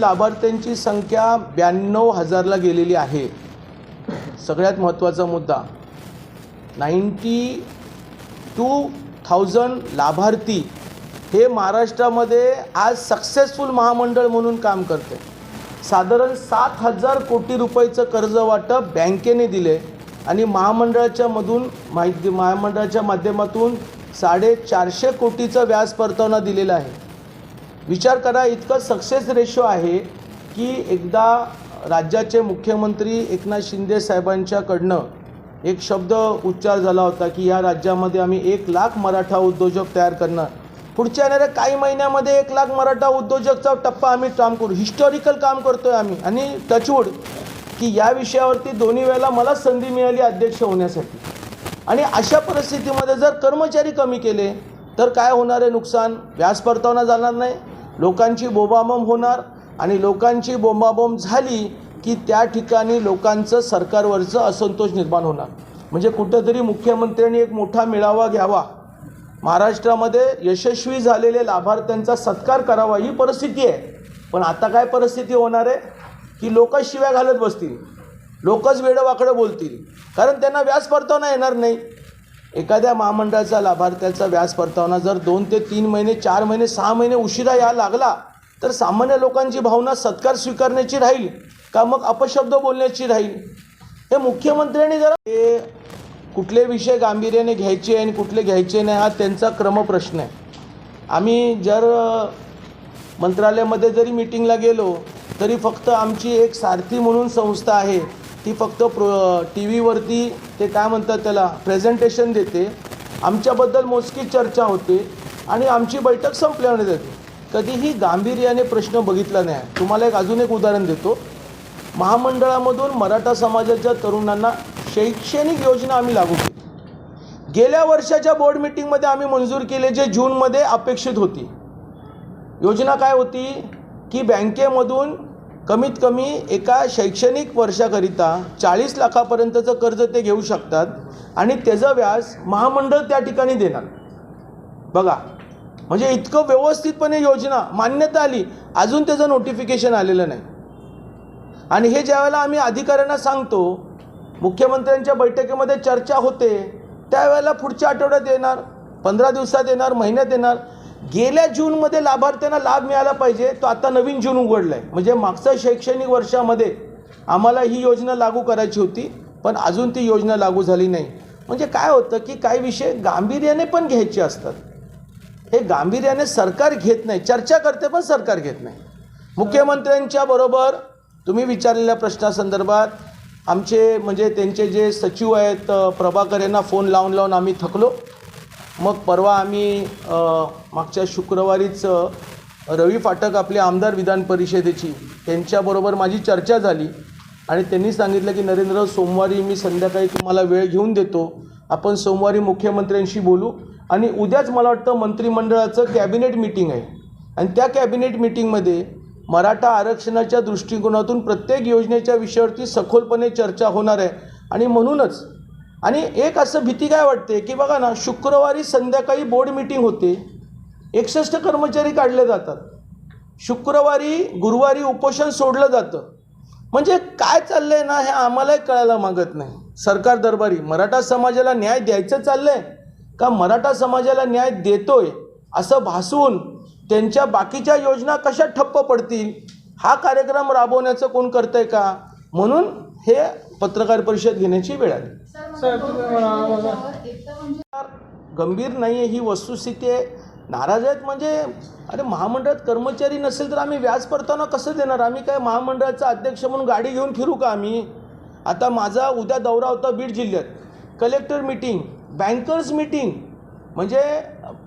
लाभार्थ्यांची संख्या ब्याण्णव हजारला गेलेली आहे. सगळ्यात महत्त्वाचा मुद्दा. नाईंटी टू थाउजंड लाभार्थी हे महाराष्ट्रामध्ये आज सक्सेसफुल महामंडळ म्हणून काम करते. साधारण सात हजार कोटी रुपयाचं कर्ज वाटप बँकेने दिले आणि महामंडळाच्या मधून माहिती महामंडळाच्या माध्यमातून साडेचारशे कोटीचं व्याज परतावना दिलेला आहे. विचार करा इतकं सक्सेस रेशो आहे की एकदा राज्याचे मुख्यमंत्री एकनाथ शिंदे साहेबांच्याकडनं एक शब्द उच्चार झाला होता की या राज्यामध्ये आम्ही एक लाख मराठा उद्योजक तयार करणार. पुढच्या येणाऱ्या काही महिन्यामध्ये एक लाख मराठा उद्योजकचा टप्पा आम्ही काम करू. हिस्टॉरिकल काम करतोय आम्ही. आणि टचवूड की या विषयावरती दोन्ही वेळेला मला संधी मिळाली अध्यक्ष होण्यासाठी. आणि अशा परिस्थितीमध्ये जर कर्मचारी कमी केले तर काय होणार आहे नुकसान? व्याज परतावना जाणार नाही. लोकांची बोंबाबोंब होणार आणि लोकांची बोंबाबोंब झाली की त्या ठिकाणी लोकांचं सरकारवरचं असंतोष निर्माण होणार. म्हणजे कुठंतरी मुख्यमंत्र्यांनी एक मोठा मेळावा घ्यावा. महाराष्ट्रामध्ये यशस्वी झालेले लाभार्थ्यांचा सत्कार करावा ही परिस्थिती आहे. पण आता काय परिस्थिती होणार आहे? की लोक शिव्या घालत बसतील. लोकच वेडवाकडं बोलतील. कारण त्यांना व्याज परतावना येणार नाही. एखाद्या महामंडळाचा लाभार्थ्याचा व्याज परतावना जर दोन ते तीन महिने चार महिने सहा महिने उशिरा या लागला तर सामान्य लोकांची भावना सत्कार स्वीकारण्याची राहील का मग अपशब्द बोलण्याची राहील? हे मुख्यमंत्र्यांनी जरा हे कुठले विषय गांभीर्याने घ्यायचे आणि कुठले घ्यायचे नाही हा त्यांचा क्रमप्रश्न आहे. आम्ही जर मंत्रालयामध्ये जरी मिटिंगला गेलो तरी फक्त आमची एक सारथी म्हणून संस्था आहे ती फक्त प्रो टी व्हीवरती ते काय म्हणतात त्याला प्रेझेंटेशन देते. आमच्याबद्दल मोजकी चर्चा होते आणि आमची बैठक संपल्याने जाते कधीही गांभीर्याने प्रश्न बघितला नाही. तुम्हाला एक अजून एक उदाहरण देतो. महामंडळामधून मराठा समाजाच्या तरुणांना शैक्षणिक योजना आम्ही लागू केली. गेल्या वर्षाच्या बोर्ड मिटिंगमध्ये आम्ही मंजूर केले जे जूनमध्ये अपेक्षित होती. योजना काय होती? की बँकेमधून कमीत कमी एका शैक्षणिक वर्षाकरिता चाळीस लाखापर्यंतचं कर्ज ते घेऊ शकतात आणि त्याचं व्याज महामंडळ त्या ठिकाणी देणार. बघा म्हणजे इतकं व्यवस्थितपणे योजना मान्यता आली अजून त्याचं नोटिफिकेशन आलेलं नाही. आणि हे ज्यावेळेला आम्ही अधिकाऱ्यांना सांगतो मुख्यमंत्र्यांच्या बैठकीमध्ये चर्चा होते त्यावेळेला पुढच्या आठवड्यात येणार पंधरा दिवसात येणार महिन्यात येणार गेल्या जूनमध्ये लाभार्थ्यांना लाभ मिळाला पाहिजे तो आता नवीन जून उघडला आहे म्हणजे मागच्या शैक्षणिक वर्षामध्ये आम्हाला ही योजना लागू करायची होती पण अजून ती योजना लागू झाली नाही. म्हणजे काय होतं की काही विषय गांभीर्याने पण घ्यायचे असतात. हे गांभीर्याने सरकार घेत नाही चर्चा करते पण सरकार घेत नाही. मुख्यमंत्र्यांच्या बरोबर तुम्ही विचारलेल्या प्रश्नासंदर्भात आमचे म्हणजे त्यांचे जे सचिव आहेत प्रभाकर यांना फोन लावून लावून आम्ही थकलो. मग परवा आम्ही मागच्या शुक्रवारीच रवी फाटक आपले आमदार विधान परिषदेची त्यांच्याबरोबर माझी चर्चा झाली. आणि त्यांनी सांगितलं की नरेंद्र सोमवारी मी संध्याकाळी तुम्हाला वेळ घेऊन देतो. आपण सोमवारी मुख्यमंत्र्यांशी बोलू. आणि उद्याच मला वाटतं मंत्रिमंडळाचं कॅबिनेट मिटिंग आहे. आणि त्या कॅबिनेट मिटिंगमध्ये मराठा आरक्षणाच्या दृष्टिकोनातून प्रत्येक योजनेच्या विषयावरती सखोलपणे चर्चा होणार आहे. आणि म्हणूनच आणि एक असं भीती काय वाटते की बघा ना शुक्रवारी संध्याकाळी बोर्ड मिटिंग होते. एकसष्ट कर्मचारी काढले जातात. शुक्रवारी गुरुवारी उपोषण सोडलं जातं. म्हणजे काय चाललं आहे ना हे आम्हालाही कळायला मागत नाही. सरकार दरबारी मराठा समाजाला न्याय द्यायचं चाललं आहे का मराठा समाजाला न्याय देतोय असं भासवून त्यांच्या बाकीच्या योजना कशा ठप्प पडतील? हा कार्यक्रम राबवण्याचं कोण करतंय का? म्हणून हे पत्रकार परिषद घेण्याची वेळ आली. मला गंभीर नाही आहे ही वस्तुस्थिती आहे. नाराज आहेत म्हणजे अरे महामंडळात कर्मचारी नसेल तर आम्ही व्याज परताना कसं देणार? आम्ही काय महामंडळाचा अध्यक्ष म्हणून गाडी घेऊन फिरू का आम्ही? आता माझा उद्या दौरा होता बीड जिल्ह्यात. कलेक्टर मिटिंग बँकर्स मिटिंग म्हणजे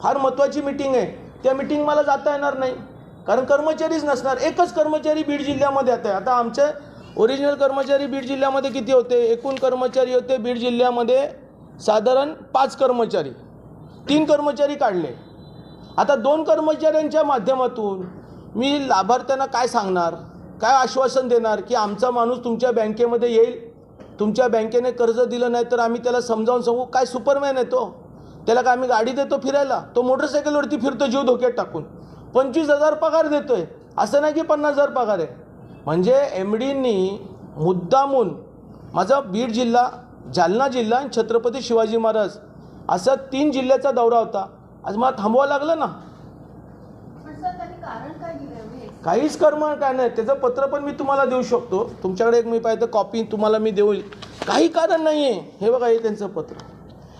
फार महत्त्वाची मिटिंग आहे. त्या मिटिंग मला जाता येणार नाही. कारण कर्मचारीच नसणार. एकच कर्मचारी बीड जिल्ह्यामध्ये आता आहे. आता आमचे ओरिजिनल कर्मचारी बीड जिल्ह्यामध्ये किती होते? एकूण कर्मचारी होते बीड जिल्ह्यामध्ये साधारण पाच कर्मचारी. तीन कर्मचारी काढले. आता दोन कर्मचाऱ्यांच्या माध्यमातून मी लाभार्थ्यांना काय सांगणार? काय आश्वासन देणार की आमचा माणूस तुमच्या बँकेमध्ये येईल? तुमच्या बँकेने कर्ज दिलं नाही तर आम्ही त्याला समजावून सांगू काय सुपरमॅन येतो त्याला काय आम्ही गाडी देतो फिरायला? तो मोटरसायकलवरती फिरतो जीव धोक्यात टाकून. पंचवीस हजार पगार देतोय. असं नाही की पन्नास हजार पगार आहे. म्हणजे एम डींनी मुद्दामून माझा बीड जिल्हा जालना जिल्हा आणि छत्रपती शिवाजी महाराज असा तीन जिल्ह्याचा दौरा होता. आज मला थांबवावं लागलं ना? काहीच कर्म काय नाही. त्याचं पत्र पण मी तुम्हाला देऊ शकतो. तुमच्याकडे एक मी पाहिजे कॉपी तुम्हाला मी देऊ काही कारण नाही आहे हे बघा हे त्यांचं पत्र.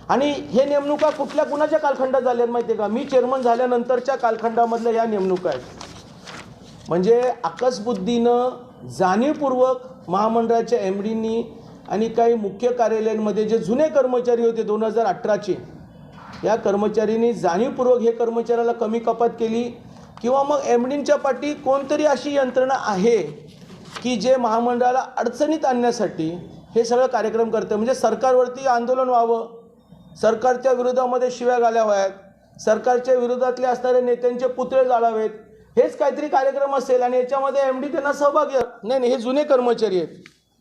आणि हे नेमणुका कुठल्या कुणाच्या कालखंडात झाल्या माहिती आहे का? मी चेअरमन झाल्यानंतरच्या कालखंडामधल्या या नेमणुका आहेत. म्हणजे आकसबुद्धीनं जाणीवपूर्वक महामंडळाच्या एम डींनी आणि काही मुख्य कार्यालयांमध्ये जे जुने कर्मचारी होते दोन हजार अठराचे या कर्मचाऱ्यांनी जाणीवपूर्वक हे कर्मचाऱ्याला कमी कपात केली. किंवा मग एम डींच्या पाठी कोणतरी अशी यंत्रणा आहे की जे महामंडळाला अडचणीत आणण्यासाठी हे सगळं कार्यक्रम करतं. म्हणजे सरकारवरती आंदोलन व्हावं. सरकारच्या विरोधामध्ये शिव्या घालाव्यात सरकारच्या विरोधातले असणारे नेत्यांचे पुतळे जाळावेत. हेच काहीतरी कार्यक्रम असेल आणि याच्यामध्ये एम डी त्यांना सहभागी नाही नाही हे जुने कर्मचारी आहेत.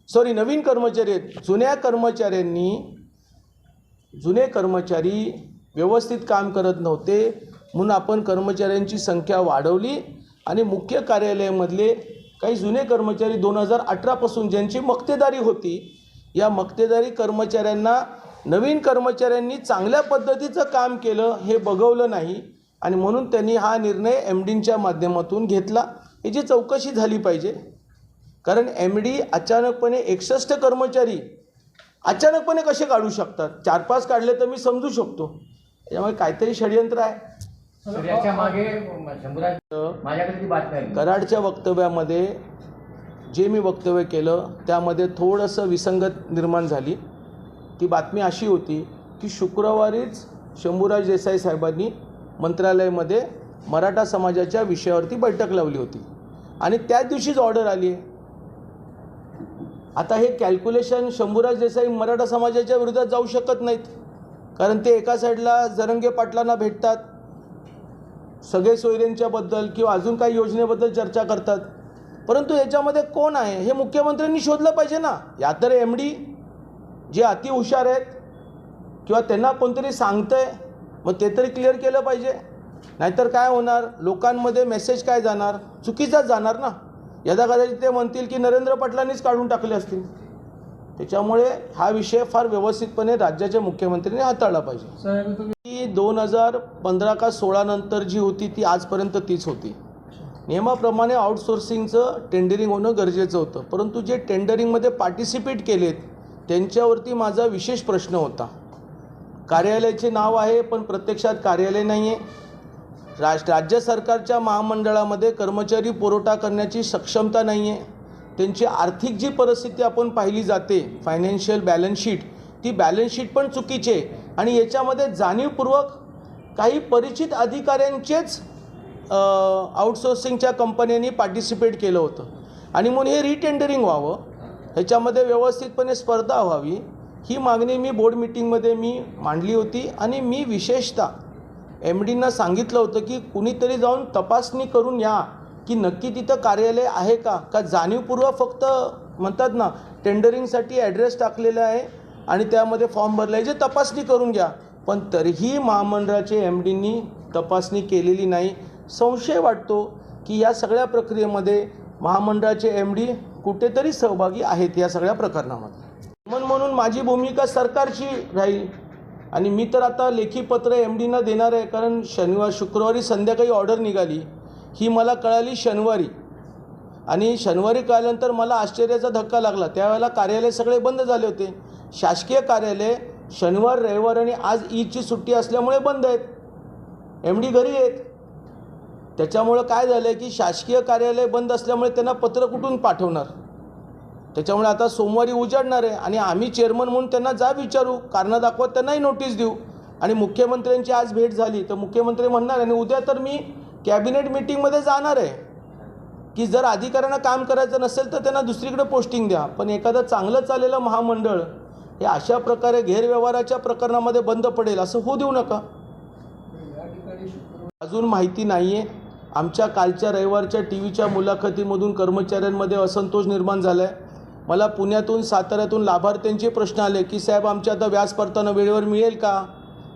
सॉरी नवीन कर्मचारी आहेत. जुन्या कर्मचाऱ्यांनी जुने कर्मचारी व्यवस्थित काम करत नव्हते म्हणून आपण कर्मचाऱ्यांची संख्या वाढवली आणि मुख्य कार्यालयामधले काही जुने कर्मचारी दोन हजार अठरापासून ज्यांची मक्तेदारी होती या मक्तेदारी कर्मचाऱ्यांना नवीन कर्मचाऱ्यांनी चांगल्या पद्धतीचं काम केलं हे बघवलं नाही. आणि म्हणून त्यांनी हा निर्णय एम डींच्या माध्यमातून घेतला. याची चौकशी झाली पाहिजे कारण एम डी अचानकपणे एकसष्ट कर्मचारी अचानकपणे कसे काढू शकतात? चार पाच काढले तर मी समजू शकतो. त्यामुळे काहीतरी षडयंत्र आहे. कराडच्या वक्तव्यामध्ये जे मी वक्तव्य केलं त्यामध्ये थोडंसं विसंगत निर्माण झाली. ती बातमी अशी होती की शुक्रवारीच शंभूराज देसाई साहेबांनी मंत्रालयामध्ये मराठा समाजाच्या विषयावरती बैठक लावली होती. आणि त्याच दिवशीच ऑर्डर आली आहे. आता हे कॅल्क्युलेशन शंभूराज देसाई मराठा समाजाच्या विरोधात जाऊ शकत नाहीत. कारण ते एका साईडला जरंगे पाटलांना भेटतात सगळे सोयऱ्यांच्याबद्दल किंवा अजून काही योजनेबद्दल चर्चा करतात. परंतु याच्यामध्ये कोण आहे हे मुख्यमंत्र्यांनी शोधलं पाहिजे ना. या तर एम डी जे अतिहुशार आहेत किंवा त्यांना कोणतरी सांगतं आहे मग ते तरी क्लिअर केलं पाहिजे. नाहीतर काय होणार? लोकांमध्ये मेसेज काय जाणार? चुकीचाच जाणार ना. यदा कदाचित ते म्हणतील की नरेंद्र पाटलांनीच काढून टाकले असतील. त्याच्यामुळे हा विषय फार व्यवस्थितपणे राज्याच्या मुख्यमंत्र्यांनी हाताळला पाहिजे. ती दोन हजार पंधरा का सोळा नंतर जी होती ती आजपर्यंत तीच होती. नियमाप्रमाणे आउटसोर्सिंगचं टेंडरिंग होणं गरजेचं होतं. परंतु जे टेंडरिंगमध्ये पार्टिसिपेट केलेत त्यांच्यावरती माझा विशेष प्रश्न होता. कार्यालयाचे नाव आहे पण प्रत्यक्षात कार्यालय नाही आहे राज राज्य सरकारच्या महामंडळामध्ये कर्मचारी पुरवठा करण्याची सक्षमता नाही आहे त्यांची आर्थिक जी परिस्थिती आपण पाहिली जाते फायनान्शियल बॅलन्स शीट ती बॅलन्स शीट पण चुकीची आहे. आणि याच्यामध्ये जाणीवपूर्वक काही परिचित अधिकाऱ्यांचेच आउटसोर्सिंगच्या कंपन्यांनी पार्टिसिपेट केलं होतं. आणि म्हणून हे रिटेंडरिंग व्हावं. ह्याच्यामध्ये व्यवस्थितपणे स्पर्धा व्हावी. ही मागणी मी बोर्ड मिटिंगमध्ये मी मांडली होती आणि मी विशेषतः एम डींना सांगितलं होतं की कुणीतरी जाऊन तपासणी करून या की नक्की तिथं कार्यालय आहे का? का जाणीवपूर्वक फक्त म्हणतात ना टेंडरिंगसाठी ॲड्रेस टाकलेला आहे आणि त्यामध्ये फॉर्म भरला आहे जे तपासणी करून घ्या. पण तरीही महामंडळाचे एम डींनी तपासणी केलेली नाही. संशय वाटतो की या सगळ्या प्रक्रियेमध्ये महामंडळाचे एम डी कुठेतरी सहभागी आहेत या सगळ्या प्रकरणामध्ये. म्हणून म्हणून माझी भूमिका सरकारची राहील. आणि मी तर आता लेखी पत्र एम डीना देणार आहे कारण शनिवार शुक्रवारी संध्याकाळी ऑर्डर निघाली. ही मला कळाली शनिवारी. आणि शनिवारी कळल्यानंतर मला आश्चर्याचा धक्का लागला. त्यावेळेला कार्यालय सगळे बंद झाले होते. शासकीय कार्यालय शनिवार रविवार आणि आज ईदची सुट्टी असल्यामुळे बंद आहेत. एम डी घरी आहेत. त्याच्यामुळं काय झालं आहे की शासकीय कार्यालय बंद असल्यामुळे त्यांना पत्र कुठून पाठवणार? त्याच्यामुळे आता सोमवारी उजाडणार आहे. आणि आम्ही चेअरमन म्हणून त्यांना जा विचारू. कारणं दाखवत त्यांनाही नोटीस देऊ. आणि मुख्यमंत्र्यांची आज भेट झाली. तर मुख्यमंत्री म्हणणार आणि उद्या तर मी कॅबिनेट मिटिंगमध्ये जाणार आहे. की जर अधिकाऱ्यांना काम करायचं नसेल तर त्यांना दुसरीकडे पोस्टिंग द्या. पण एखादं चांगलं चाललेलं महामंडळ हे अशा प्रकारे गैरव्यवहाराच्या प्रकरणामध्ये बंद पडेल असं होऊ देऊ नका. अजून माहिती नाही आहे आमच्या कालच्या रविवारच्या टी व्हीच्या मुलाखतीमधून कर्मचाऱ्यांमध्ये असंतोष निर्माण झाला आहे मला पुण्यातून साताऱ्यातून लाभार्थ्यांचे प्रश्न आले की साहेब आमच्या आता व्याज परताना वेळेवर मिळेल का?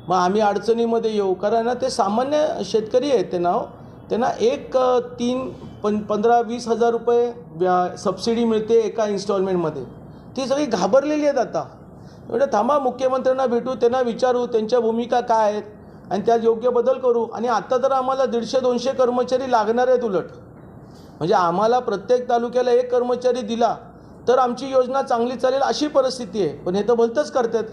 मग आम्ही अडचणीमध्ये येऊ. कारण ना ते सामान्य शेतकरी आहेत ते नाव हो. त्यांना एक तीन पं पंधरा वीस हजार रुपये व्या सबसिडी मिळते एका इन्स्टॉलमेंटमध्ये. ती सगळी घाबरलेली आहेत आता. म्हणजे थांबा मुख्यमंत्र्यांना भेटू त्यांना विचारू त्यांच्या भूमिका काय आहेत आणि त्यात योग्य बदल करू आणि आता तर आम्हाला दीडशे दोनशे कर्मचारी लागणार आहेत उलट. म्हणजे आम्हाला प्रत्येक तालुक्याला एक कर्मचारी दिला तर आमची योजना चांगली चालेल अशी परिस्थिती आहे पण हे तर भलतंच करतात